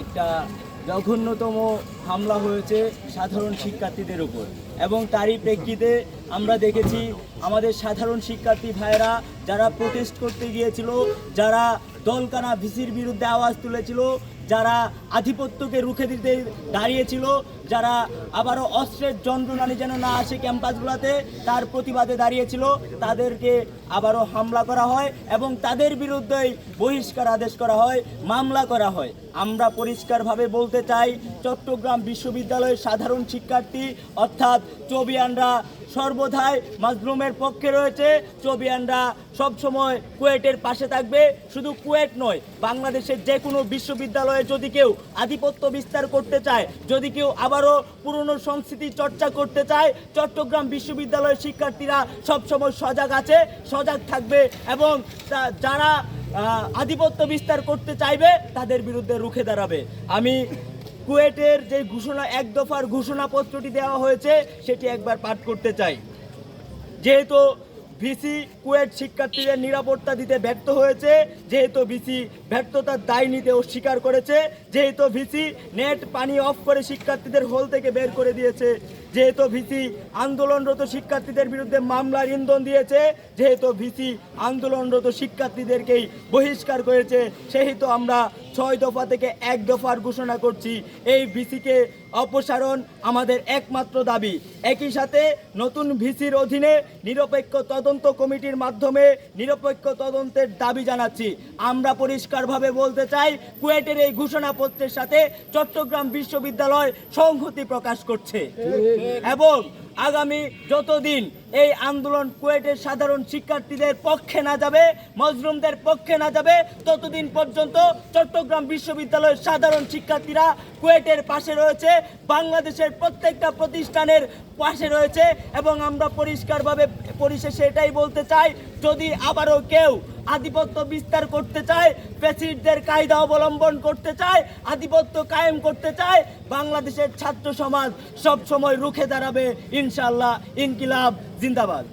একটা জঘন্যতম হামলা হয়েছে সাধারণ শিক্ষার্থীদের উপর। এবং তারই প্রেক্ষিতে আমরা দেখেছি আমাদের সাধারণ শিক্ষার্থী ভাইয়েরা যারা প্রোটেস্ট করতে গিয়েছিল, যারা দলকানা ভিসির বিরুদ্ধে আওয়াজ তুলেছিল, যারা আধিপত্যকে রুখে দিতে দাঁড়িয়েছিল, যারা আবারও অস্ত্রের যন্ত্রণানি যেন না আসে ক্যাম্পাসগুলোতে, তার প্রতিবাদে দাঁড়িয়েছিল। তাদেরকে আবারও হামলা করা হয় এবং তাদের বিরুদ্ধেই বহিষ্কার আদেশ করা হয়, মামলা করা হয়। আমরা পরিষ্কারভাবে বলতে চাই, চট্টগ্রাম বিশ্ববিদ্যালয়ের সাধারণ শিক্ষার্থী, অর্থাৎ চবিয়ানরা সর্বদাই মাজলুমের পক্ষে রয়েছে। চবিয়ানরা সবসময় কুয়েটের পাশে থাকবে। শুধু কুয়েট নয়, বাংলাদেশের যে কোনো বিশ্ববিদ্যালয়ে যদি কেউ আধিপত্য বিস্তার করতে চায়, যদি কেউ আবারও পুরনো সংস্কৃতি চর্চা করতে চায়, চট্টগ্রাম বিশ্ববিদ্যালয়ের শিক্ষার্থীরা সবসময় সজাগ আছে, সজাগ থাকবে এবং যারা আধিপত্য বিস্তার করতে চাইবে, তাদের বিরুদ্ধে রুখে দাঁড়াবে। আমি কুয়েটের যে ঘোষণা, এক দফার ঘোষণাপত্রটি দেওয়া হয়েছে, সেটি একবার পাঠ করতে চাই। যেহেতু ভিসি কুয়েট শিক্ষার্থীদের নিরাপত্তা দিতে ব্যর্থ হয়েছে, যেহেতু ভিসি ব্যর্থতার দায় নিতে অস্বীকার করেছে, যেহেতু ভিসি নেট পানি অফ করে শিক্ষার্থীদের হল থেকে বের করে দিয়েছে, যেহেতু ভিসি আন্দোলনরত শিক্ষার্থীদের বিরুদ্ধে মামলার ইন্ধন দিয়েছে, যেহেতু ভিসি আন্দোলনরত শিক্ষার্থীদেরকেই বহিষ্কার করেছে, সেহেতু আমরা ছয় দফা থেকে এক দফার ঘোষণা করছি। এই ভিসিকে অপসারণ আমাদের একমাত্র দাবি। একই সাথে নতুন ভিসির অধীনে নিরপেক্ষ তদন্ত কমিটির মাধ্যমে নিরপেক্ষ তদন্তের দাবি জানাচ্ছি। আমরা পরিষ্কারভাবে বলতে চাই কুয়েটের এই ঘোষণাপত্রের সাথে চট্টগ্রাম বিশ্ববিদ্যালয় সংহতি প্রকাশ করছে। এবং আগামী যতদিন এই আন্দোলন কুয়েটের সাধারণ শিক্ষার্থীদের পক্ষে না যাবে মজরুমদের পক্ষে না যাবে। ততদিন পর্যন্ত চট্টগ্রাম বিশ্ববিদ্যালয়ের সাধারণ শিক্ষার্থীরা কুয়েটের পাশে রয়েছে, বাংলাদেশের প্রত্যেকটা প্রতিষ্ঠানের পাশে রয়েছে এবং আমরা পরিষ্কারভাবে পরিশেষে এটাই বলতে চাই, যদি আবারও কেউ আধিপত্য বিস্তার করতে চায়, প্রেসিডেন্টদের কায়দা অবলম্বন করতে চায়, আধিপত্য কায়েম করতে চায়, বাংলাদেশের ছাত্র সমাজ সব সময় রুখে দাঁড়াবে ইনশাল্লাহ ইনকিলাব, জিন্দাবাদ।